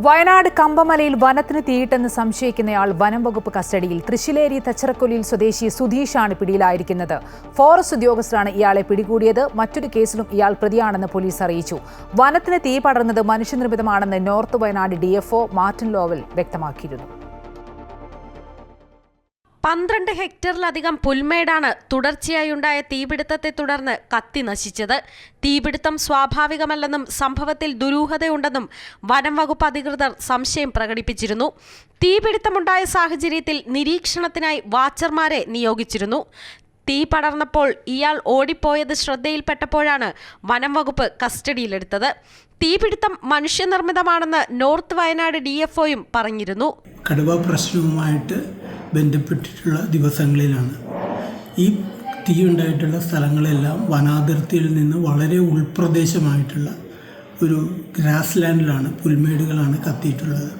വയനാട് കമ്പമലയിൽ വനത്തിന് തീയിട്ടെന്ന് സംശയിക്കുന്നയാൾ വനം വകുപ്പ് കസ്റ്റഡിയിൽ. തൃശ്ശിലേരി തച്ചറക്കൊല്ലിയിൽ സ്വദേശി സുധീഷാണ് പിടിയിലായിരിക്കുന്നത്. ഫോറസ്റ്റ് ഉദ്യോഗസ്ഥരാണ് ഇയാളെ പിടികൂടിയത്. മറ്റൊരു കേസിലും ഇയാൾ പ്രതിയാണെന്ന് പോലീസ് അറിയിച്ചു. വനത്തിന് തീ പടർന്നത് മനുഷ്യനിർമ്മിതമാണെന്ന് north Wayanad DFO Martin Lowell വ്യക്തമാക്കിയിരുന്നു. പന്ത്രണ്ട് ഹെക്ടറിലധികം പുൽമേടാണ് തുടർച്ചയായുണ്ടായ തീപിടുത്തത്തെ തുടർന്ന് കത്തി നശിച്ചത്. തീപിടുത്തം സ്വാഭാവികമല്ലെന്നും സംഭവത്തിൽ ദുരൂഹതയുണ്ടെന്നും വനം വകുപ്പ് അധികൃതർ സംശയം പ്രകടിപ്പിച്ചിരുന്നു. തീപിടുത്തമുണ്ടായ സാഹചര്യത്തിൽ നിരീക്ഷണത്തിനായി വാച്ചർമാരെ നിയോഗിച്ചിരുന്നു. തീ പടർന്നപ്പോൾ ഇയാൾ ഓടിപ്പോയത് ശ്രദ്ധയിൽപ്പെട്ടപ്പോഴാണ് വനം വകുപ്പ് കസ്റ്റഡിയിലെടുത്തത്. തീപിടുത്തം മനുഷ്യനിർമ്മിതമാണെന്ന് നോർത്ത് വയനാട് ഡി ഡിഎഫ്ഒയും പറഞ്ഞിരുന്നു. കടുവ പ്രശ്നവുമായിട്ട് ബന്ധപ്പെട്ടിട്ടുള്ള ദിവസങ്ങളിലാണ്. ഈ തീ ഉണ്ടായിട്ടുള്ള സ്ഥലങ്ങളെല്ലാം വനാതിർത്തിയിൽ നിന്ന് വളരെ ഉൾപ്രദേശമായിട്ടുള്ള ഒരു ഗ്രാസ് ലാൻഡിലാണ് പുൽമേടുകളാണ് കത്തിയിട്ടുള്ളത്.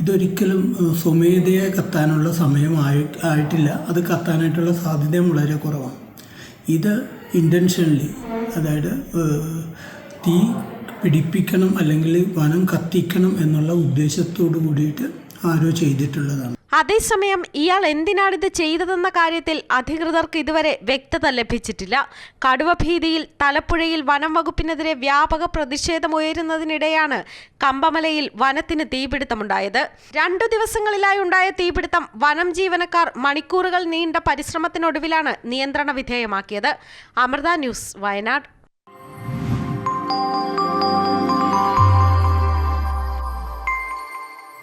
ഇതൊരിക്കലും സ്വമേധയെ കത്താനുള്ള സമയം ആയി ആയിട്ടില്ല. അത് കത്താനായിട്ടുള്ള സാധ്യതയും വളരെ കുറവാണ്. ഇത് ഇന്റൻഷനലി അതായത് തീ പിടിപ്പിക്കണം അല്ലെങ്കിൽ വനം കത്തിക്കണം എന്നുള്ള ഉദ്ദേശത്തോടു കൂടിയിട്ട് ആരോ ചെയ്തിട്ടുള്ളതാണ്. അതേസമയം ഇയാൾ എന്തിനാണിത് ചെയ്തതെന്ന കാര്യത്തിൽ അധികൃതർക്ക് ഇതുവരെ വ്യക്തത ലഭിച്ചിട്ടില്ല. കടുവ ഭീതിയിൽ തലപ്പുഴയിൽ വനം വകുപ്പിനെതിരെ വ്യാപക പ്രതിഷേധമുയരുന്നതിനിടെയാണ് കമ്പമലയിൽ വനത്തിന് തീപിടുത്തമുണ്ടായത്. രണ്ടു ദിവസങ്ങളിലായി ഉണ്ടായ തീപിടുത്തം വനം ജീവനക്കാർ മണിക്കൂറുകൾ നീണ്ട പരിശ്രമത്തിനൊടുവിലാണ് നിയന്ത്രണ വിധേയമാക്കിയത്. അമൃത ന്യൂസ് വയനാട്.